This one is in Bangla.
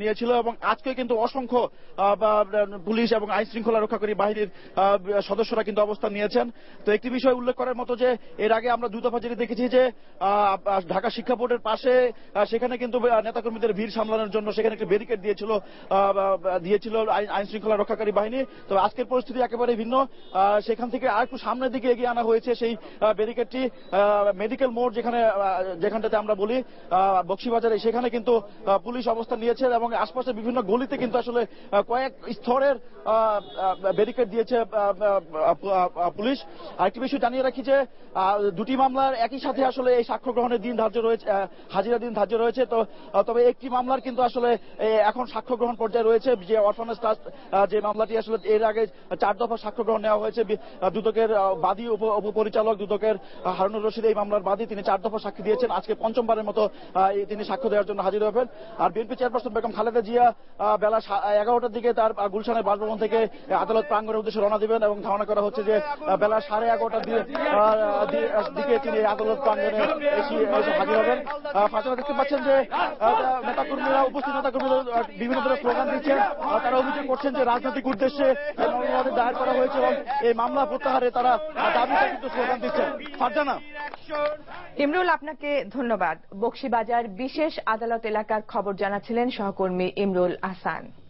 নিয়েছিল এবং আজকে কিন্তু অসংখ্য পুলিশ এবং আইন শৃঙ্খলা রক্ষাকারী বাহিনীর সদস্যরা কিন্তু অবস্থান নিয়েছেন। তো একটি বিষয় উল্লেখ করার মতো যে, এর আগে আমরা দ্রুত ফাজারি দেখেছি যে ঢাকা শিক্ষা বোর্ডের পাশে সেখানে কিন্তু নেতাকর্মীদের ভিড় সামলানোর জন্য সেখানে একটি ব্যারিকেড দিয়েছিল দিয়েছিল আইন শৃঙ্খলা রক্ষাকারী বাহিনী। তো আজকের পরিস্থিতি একেবারে ভিন্ন। সেখান থেকে আর একটু সামনের দিকে এগিয়ে আনা হয়েছে সেই ব্যারিকেডটি মেডিকেল মোড় যেখানে যেখানটাতে আমরা বলি বক্সিবাজারে, সেখানে কিন্তু পুলিশ অবস্থান নিয়েছে। এবং আশপাশের বিভিন্ন গলিতে কিন্তু আসলে কয়েক স্তরের ব্যারিকেড দিয়েছে পুলিশ। আরেকটি বিষয় জানিয়ে রাখি যে দুটি মামলার একই সাথে আসলে এই সাক্ষ্য গ্রহণের দিন ধার্য রয়েছে হাজিরা দিন ধার্য রয়েছে। তো তবে একটি মামলার কিন্তু আসলে এখন সাক্ষ্য গ্রহণ পর্যায়ে রয়েছে, যে অরফানেজ ট্রাস্ট যে মামলাটি আসলে এর আগে চার দফা সাক্ষ্য গ্রহণ নেওয়া হয়েছে। দুদকের বাদী উপ- উপপরিচালক দুদকের হারুনুর রশিদ এই মামলার বাদী, তিনি চার দফা সাক্ষী দিয়েছেন। আজকে পঞ্চমবারের মতো তিনি সাক্ষ্য দেওয়ার জন্য হাজির হবেন। আর বিএনপি চেয়ারপারসন বেগম খালেদা জিয়া বেলা এগারোটার দিকে তার গুলশানের বাসভবন থেকে আদালত প্রাঙ্গণের উদ্দেশ্যে রওনা দিবেন এবং ধারণা করা হচ্ছে যে বেলা সাড়ে এগারোটার দিকে তিনি আদালত এসে হাজির হবেন। ফাতেমা দেখতে পাচ্ছেন যে নেতাকর্মীরা, উপস্থিত নেতাকর্মীরা বিভিন্ন ধরনের স্লোগান দিচ্ছেন। তারা অভিযোগ করছেন যে রাজনৈতিক উদ্দেশ্যে দায়ের করা হয়েছে এবং এই মামলা প্রত্যাহারে তারা দাবিতে কিন্তু স্লোগান দিচ্ছেন। ফারজানা। ইমরুল আপনাকে ধন্যবাদ। বক্সিবাজার বিশেষ আদালত এলাকার খবর জানাচ্ছিলেন সহকর্মী ইমরুল আহসান।